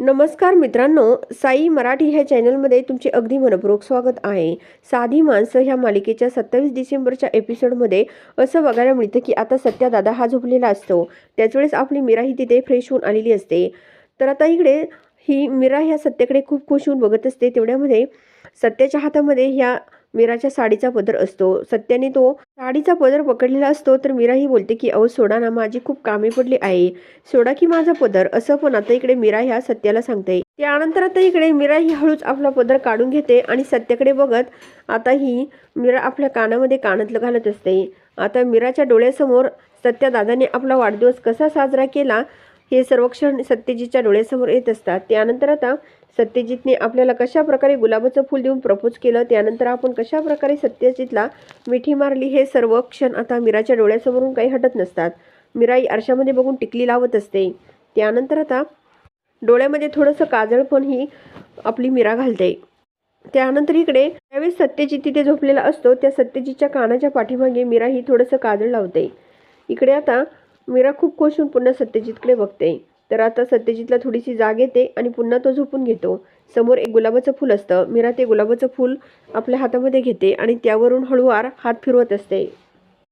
नमस्कार मित्रांनो साई मराठी ह्या चॅनलमध्ये तुमचे अगदी मनपूर्वक स्वागत आहे. साधी माणसं ह्या मालिकेच्या सत्तावीस डिसेंबरच्या एपिसोडमध्ये असं बघायला मिळतं की आता सत्या दादा हा झोपलेला असतो. त्याच वेळेस आपली मीरा ही तिथे फ्रेश होऊन आलेली असते. तर आता इकडे ही मीरा ह्या सत्याकडे खूप खुश होऊन बघत असते. तेवढ्यामध्ये सत्याच्या हातामध्ये ह्या मीराच्या साडीचा पदर असतो. सत्याने तो साडीचा पदर पकडलेला असतो तर मीरा ही बोलते की अहो सोडा ना माझी खूप कामे पडली आहे सोडा की माझा पदर. असं पण आता इकडे मीरा ह्या सत्याला सांगते. त्यानंतर आता इकडे मीरा ही हळूच आपला पदर काढून घेते आणि सत्याकडे बघत आता ही मीरा आपल्या कानामध्ये कानातलं घालत असते. आता मीराच्या डोळ्यासमोर सत्या दादाने आपला वाढदिवस कसा साजरा केला हे सर्व क्षण सत्यजितच्या डोळ्यासमोर येत असतात. त्यानंतर आता सत्यजितने आपल्याला कशा प्रकारे गुलाबाचं फूल देऊन प्रपोज केलं त्यानंतर आपण कशा प्रकारे सत्यजितला मिठी मारली हे सर्व क्षण आता मीराच्या डोळ्यासमोरून काही हटत नसतात. मीराई आरशामध्ये बघून टिकली लावत असते. त्यानंतर आता डोळ्यामध्ये थोडंसं काजळ पण ही आपली मीरा घालते. त्यानंतर इकडे त्यावेळेस सत्यजित तिथे झोपलेला असतो त्या सत्यजितच्या कानाच्या पाठीमागे मीरा ही थोडंसं काजळ लावते. इकडे आता मीरा खूप खुश होऊन पुन्हा सत्यजितकडे बघते. तर आता सत्यजितला थोडीशी जाग येते आणि पुन्हा तो झोपून घेतो. समोर एक गुलाबाचं फूल असतं. मीरा ते गुलाबाचं फूल आपल्या हातामध्ये घेते आणि त्यावरून हळूवार हात फिरवत असते.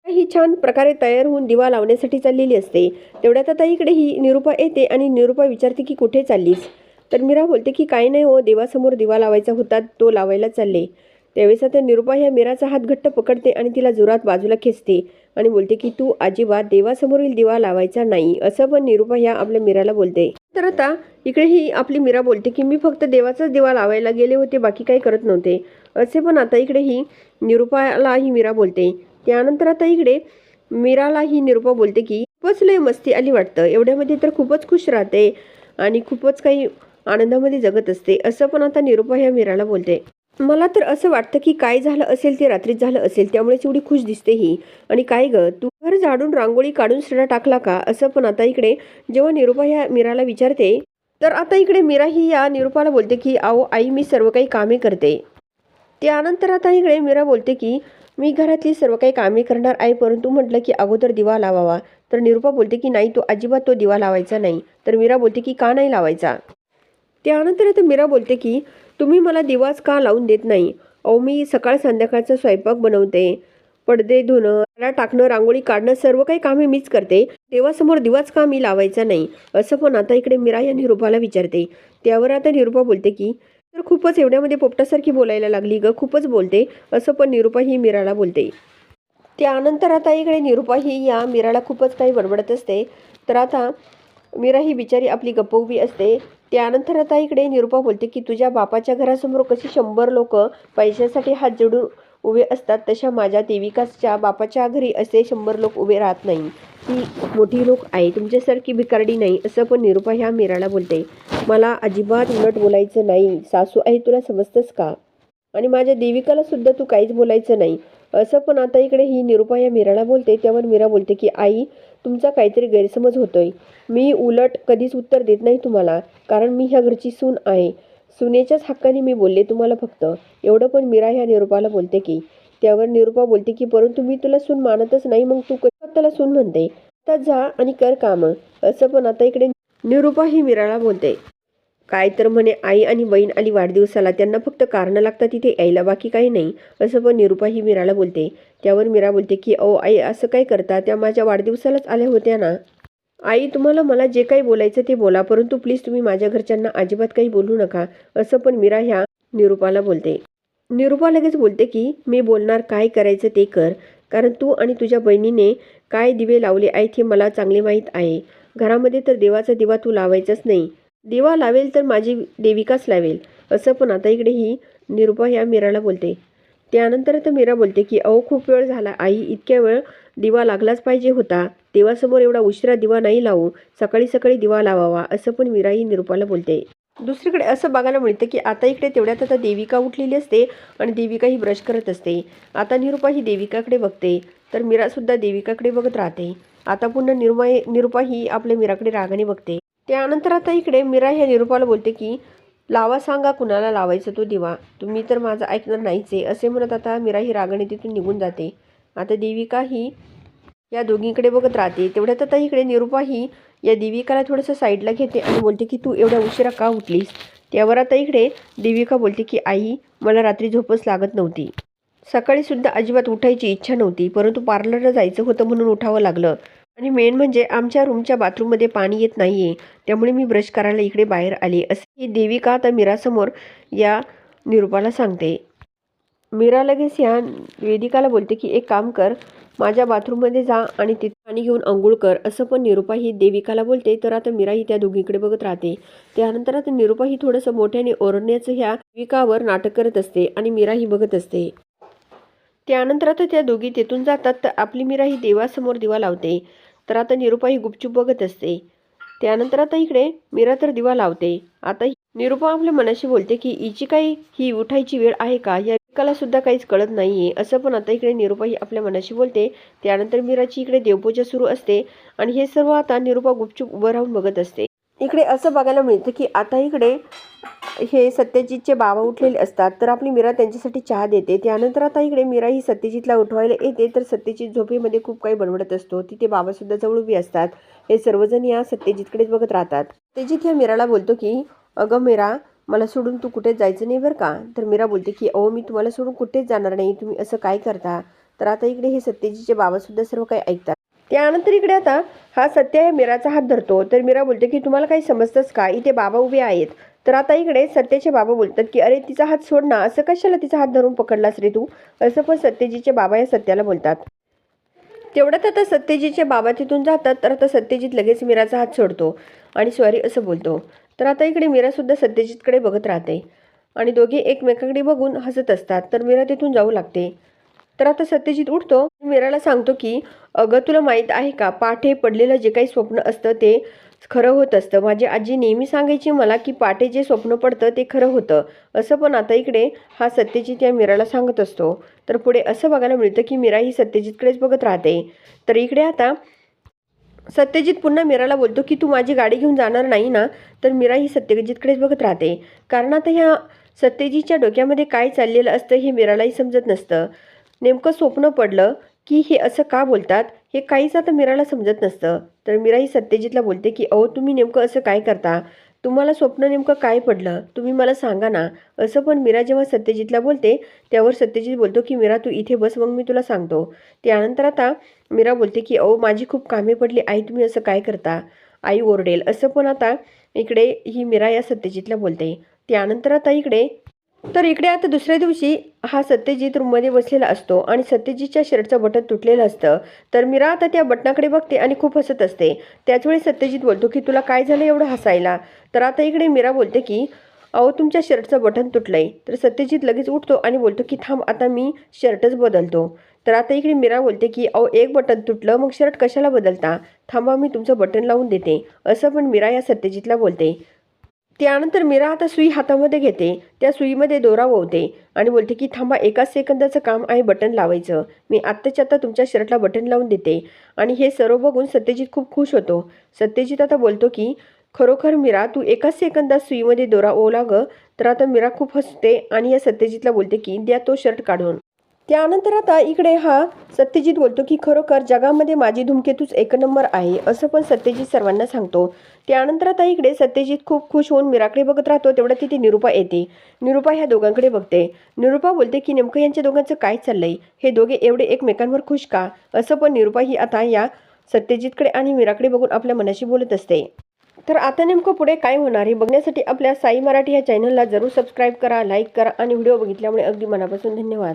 ही छान प्रकारे तयार होऊन दिवा लावण्यासाठी चाललेली असते. तेवढ्यात आता इकडे ही निरूपा येते आणि निरूपा विचारते की कुठे चाललीस? तर मीरा बोलते की काही नाही हो देवासमोर दिवा लावायचा होता तो लावायला चालले. त्यावेळेस आता निरुपा ह्या मीराचा हात घट्ट पकडते आणि तिला जोरात बाजूला खेचते आणि बोलते की तू अजिबात देवासमोरील दिवा लावायचा नाही असं पण निरुपा ह्या आपल्या मीराला बोलते. तर आता इकडे ही आपली मीरा बोलते की मी फक्त देवाचाच दिवा लावायला गेले होते बाकी काही करत नव्हते. असे पण आता इकडे ही निरूपाला ही मीरा बोलते. त्यानंतर आता इकडे मीराला ही बोलते की खूपच लय मस्ती आली वाटतं. एवढ्यामध्ये तर खूपच खुश राहते आणि खूपच काही आनंदामध्ये जगत असते असं पण आता निरुपा ह्या मीराला बोलते. मला तर असं वाटतं की काय झालं असेल ते रात्रीच झालं असेल त्यामुळेच एवढी खुश दिसते ही. आणि काय ग तू घर झाडून रांगोळी काढून सडा टाकला का? असं पण आता इकडे जेव्हा निरुपा ह्या मीराला विचारते तर आता इकडे मीरा ही या निरुपाला बोलते की आओ आई मी सर्व काही कामे करते. त्यानंतर आता इकडे मीरा बोलते की मी घरातली सर्व काही कामे करणार आहे परंतु म्हटलं की अगोदर दिवा लावावा. तर निरुपा बोलते की नाही तो अजिबात तो दिवा लावायचा नाही. तर मीरा बोलते की का नाही लावायचा? त्यानंतर आता मीरा बोलते की तुम्ही मला दिवाच का लावून देत नाही? अहो मी सकाळ संध्याकाळचा स्वयंपाक बनवते. पडदे धुणं त्याला टाकणं रांगोळी काढणं सर्व काही कामे मीच करते. देवासमोर दिवाच का मी लावायचा नाही? असं पण आता इकडे मीरा या निरूपाला विचारते. त्यावर आता निरूपा बोलते की तर खूपच एवढ्यामध्ये पोपटासारखी बोलायला लागली ग खूपच बोलते. असं पण निरूपा ही मीराला बोलते. त्यानंतर आता इकडे निरूपा ही या मीराला खूपच काही बडबडत असते. तर आता मीरा ही बिचारी आपली गप्प उभी असते. त्यानंतर आता इकडे निरूपा बोलते की तुझ्या बापाच्या घरासमोर कशी शंभर लोक पैशासाठी हात जोडून उभे असतात तशा माझ्या देविकाच्या बापाच्या घरी असे शंभर लोक उभे राहत नाही. ती मोठी लोक आहे तुमच्यासारखी भिकारडी नाही असं पण निरूपा ह्या मीराला बोलते. मला अजिबात उलट बोलायचं नाही. सासू आहे तुला समजतंस का? आणि माझ्या देविकाला सुद्धा तू काहीच बोलायचं नाही. असं पण आता इकडे ही निरूपा या मीराला बोलते. त्यावर मीरा बोलते की आई तुमचा काहीतरी गैरसमज होतोय. मी उलट कधीच उत्तर देत नाही तुम्हाला कारण मी ह्या घरची सून आहे. सुनेच्याच हक्काने मी बोलले तुम्हाला फक्त. एवढं पण मीरा ह्या निरूपाला बोलते की. त्यावर निरूपा बोलते की परंतु मी तुला सून मानतच नाही मग तू कसं त्याला सून म्हणते? आता जा आणि कर कामं. असं पण आता इकडे निरूपा ही मीराला बोलते. काय तर म्हणे आई आणि बहीण आली वाढदिवसाला त्यांना फक्त कारणं लागतात तिथे यायला बाकी काही नाही. असं पण निरुपा ही मीराला बोलते. त्यावर मीरा बोलते की ओ आई असं काय करता? त्या माझ्या वाढदिवसालाच आल्या होत्या ना. आई तुम्हाला मला जे काही बोलायचं ते बोला परंतु प्लीज तुम्ही माझ्या घरच्यांना अजिबात काही बोलू नका असं पण मीरा ह्या निरुपाला बोलते. निरुपा लगेच बोलते की मी बोलणार काय करायचं ते कर कारण तू आणि तुझ्या बहिणीने काय दिवे लावले आहेत हे मला चांगले माहीत आहे. घरामध्ये तर देवाचा दिवा तू लावायचाच नाही. दिवा लावेल तर माझी देविकाच लावेल. असं पण आता इकडे ही निरूपा ह्या मीराला बोलते. त्यानंतर तर मीरा बोलते की अहो खूप वेळ झाला. आई इतक्या वेळ दिवा लागलाच पाहिजे होता. देवासमोर एवढा उशिरा दिवा नाही लावू. सकाळी सकाळी दिवा लावावा. असं पण मीरा ही निरूपाला बोलते. दुसरीकडे असं बघायला मिळतं की आता इकडे तेवढ्यात आता देविका उठलेली असते आणि देविका ही ब्रश करत असते. आता निरूपा ही देविकाकडे बघते. तर मीरासुद्धा देविकाकडे बघत राहते. आता पुन्हा निरुमा निरूपा ही आपल्या मीराकडे रागाने बघते. त्यानंतर आता इकडे मीरा ह्या निरूपाला बोलते की लावा सांगा कुणाला लावायचं तो दिवा. तुम्ही तर माझं ऐकणार नाहीच. आहे असे म्हणत आता मीरा ही रागणी तिथून निघून जाते. आता देविका ही या दोघींकडे बघत राहते. तेवढ्यात आता इकडे निरूपा ही या देविकाला थोडंसं साईडला घेते आणि बोलते की तू एवढ्या उशिरा का उठलीस? त्यावर आता इकडे देविका बोलते की आई मला रात्री झोपच लागत नव्हती. सकाळीसुद्धा अजिबात उठायची इच्छा नव्हती परंतु पार्लरला जायचं होतं म्हणून उठावं लागलं. आणि मेन म्हणजे आमच्या रूमच्या बाथरूममध्ये पाणी येत नाही आहे त्यामुळे मी ब्रश करायला इकडे बाहेर आले. असे ही देविका आता मीरासमोर या निरूपाला सांगते. मीरा लगेच या वेदिकाला बोलते की एक काम कर माझ्या बाथरूममध्ये जा आणि तिथे पाणी घेऊन अंघोळ कर. असं पण निरूपा ही देविकाला बोलते. तर आता मीरा ही त्या दोघीकडे बघत राहते. त्यानंतर आता निरूपा ही थोडंसं मोठ्याने ओरडण्याचं ह्या देविकावर नाटक करत असते आणि मीरा ही बघत असते. त्यानंतर आता त्या दोघी तेथून जातात. तर आपली मीरा ही देवासमोर दिवा लावते. तर आता निरुपा ही गुपचूप बघत असते. त्यानंतर आता इकडे मीरा तर दिवा लावते. आता निरुपा आपल्या मनाशी बोलते की हिची काही ही उठायची वेळ आहे का? या एकाला सुद्धा काहीच कळत नाहीये. असं पण आता इकडे निरुपा ही आपल्या मनाशी बोलते. त्यानंतर मीराची इकडे देवपूजा सुरू असते आणि हे सर्व आता निरुपा गुपचूप उभं राहून बघत असते. इकडे असं बघायला मिळतं की आता इकडे हे सत्यजितचे बाबा उठलेले असतात तर आपली मीरा त्यांच्यासाठी चहा देते. त्यानंतर आता इकडे मीरा ही सत्यजितला उठवायला येते तर सत्यजित झोपेमध्ये खूप काही बनवडत असतो. तिथे बाबासुद्धा जवळ उभी असतात. हे सर्वजण या सत्यजितकडेच बघत राहतात. सत्यजित या मीराला बोलतो की अगं मीरा मला सोडून तू कुठेच जायचं नाही बरं का? तर मीरा बोलते की अहो मी तुम्हाला सोडून कुठेच जाणार नाही. तुम्ही असं काय करता? तर आता इकडे हे सत्यजीचे बाबासुद्धा सर्व काही ऐकतात. त्यानंतर इकडे आता हा सत्य या मीराचा हात धरतो. तर मीरा बोलते की तुम्हाला काही समजतंच का? इथे बाबा उभे आहेत. तर आता इकडे सत्यचे बाबा बोलतात की अरे तिचा हात सोड ना. असं कशाला तिचा हात धरून पकडलास रे तू? असं पण सत्यजीचे बाबा या सत्याला बोलतात. तेवढ्यात आता सत्यजीचे बाबा तिथून जातात तर आता सत्यजित लगेच मीराचा हात सोडतो आणि सॉरी असं बोलतो. तर आता इकडे मीरासुद्धा सत्यजितकडे बघत राहते आणि दोघे एकमेकांकडे बघून हसत असतात. तर मीरा तिथून जाऊ लागते. तर आता सत्यजित उठतो. मीराला सांगतो की अगं तुला माहीत आहे का? पाठे पडलेलं जे काही स्वप्न असतं ते खरं होत असतं. माझी आजी नेहमी सांगायची मला की पाटे जे स्वप्न पडतं ते खरं होतं. असं पण आता इकडे हा सत्यजित या मीराला सांगत असतो. तर पुढे असं बघायला मिळतं की मीरा ही सत्यजितकडेच बघत राहते. तर इकडे आता सत्यजित पुन्हा मीराला बोलतो की तू माझी गाडी घेऊन जाणार नाही ना? तर मीरा ही सत्यजितकडेच बघत राहते. कारण आता ह्या सत्यजितच्या डोक्यामध्ये काय चाललेलं असतं हे मीरालाही समजत नसतं. नेमकं स्वप्न पडलं की हे असं का बोलतात? हे काहीच आता मीराला समजत नसतं. तर मीरा ही सत्यजितला बोलते की अहो तुम्ही नेमकं असं काय करता? तुम्हाला स्वप्न नेमकं काय पडलं? तुम्ही मला सांगा ना. असं पण मीरा जेव्हा सत्यजितला बोलते त्यावर सत्यजित बोलतो की मीरा तू इथे बस मग मी तुला सांगतो. त्यानंतर आता मीरा बोलते की अहो माझी खूप कामे पडली. आई तुम्ही असं काय करता? आई ओरडेल. असं पण आता इकडे ही मीरा या सत्यजितला बोलते. त्यानंतर आता इकडे तर इकडे आता दुसऱ्या दिवशी हा सत्यजित रूममध्ये बसलेला असतो आणि सत्यजितच्या शर्टचं बटन तुटलेलं असतं. तर मीरा आता त्या बटनाकडे बघते आणि खूप हसत असते. त्याचवेळी सत्यजित बोलतो की तुला काय झालं एवढं हसायला? तर आता इकडे मीरा बोलते की अहो तुमच्या शर्टचं बटन तुटलंय. तर सत्यजित लगेच उठतो आणि बोलतो की थांब आता मी शर्टच बदलतो. तर आता इकडे मीरा बोलते की अहो एक बटन तुटलं मग शर्ट कशाला बदलता? थांबा मी तुमचं बटन लावून देते. असं पण मीरा या सत्यजितला बोलते. त्यानंतर मीरा आता सुई हातामध्ये घेते त्या सुईमध्ये दोरा ओवते आणि बोलते की थांबा एकाच सेकंदाचं काम आहे बटन लावायचं. मी आत्ताच्या आता तुमच्या शर्टला बटन लावून देते. आणि हे सर्व बघून सत्यजित खूप खुश होतो. सत्यजित आता बोलतो की खरोखर मीरा तू एकाच सेकंदात सुईमध्ये दोरा ओवला ग तर आता मीरा खूप हसते आणि या सत्यजितला बोलते की द्या तो शर्ट काढून. त्यानंतर आता इकडे हा सत्यजित बोलतो की खरोखर जगामध्ये माझी धूमकेतूच एक नंबर आहे असं पण सत्यजित सर्वांना सांगतो. त्यानंतर आता इकडे सत्यजित खूप खुश होऊन मीराकडे बघत राहतो तेवढ्या तिथे निरूपा येते. निरूपा ह्या दोघांकडे बघते. निरूपा बोलते की नेमकं यांच्या दोघांचं काय चाललंय? हे दोघे एवढे एकमेकांवर खुश का? असं पण निरूपा ही आता या सत्यजितकडे आणि मीराकडे बघून आपल्या मनाशी बोलत असते. तर आता नेमकं पुढे काय होणार हे बघण्यासाठी आपल्या साई मराठी या चॅनलला जरूर सबस्क्राईब करा लाईक करा आणि व्हिडिओ बघितल्यामुळे अगदी मनापासून धन्यवाद.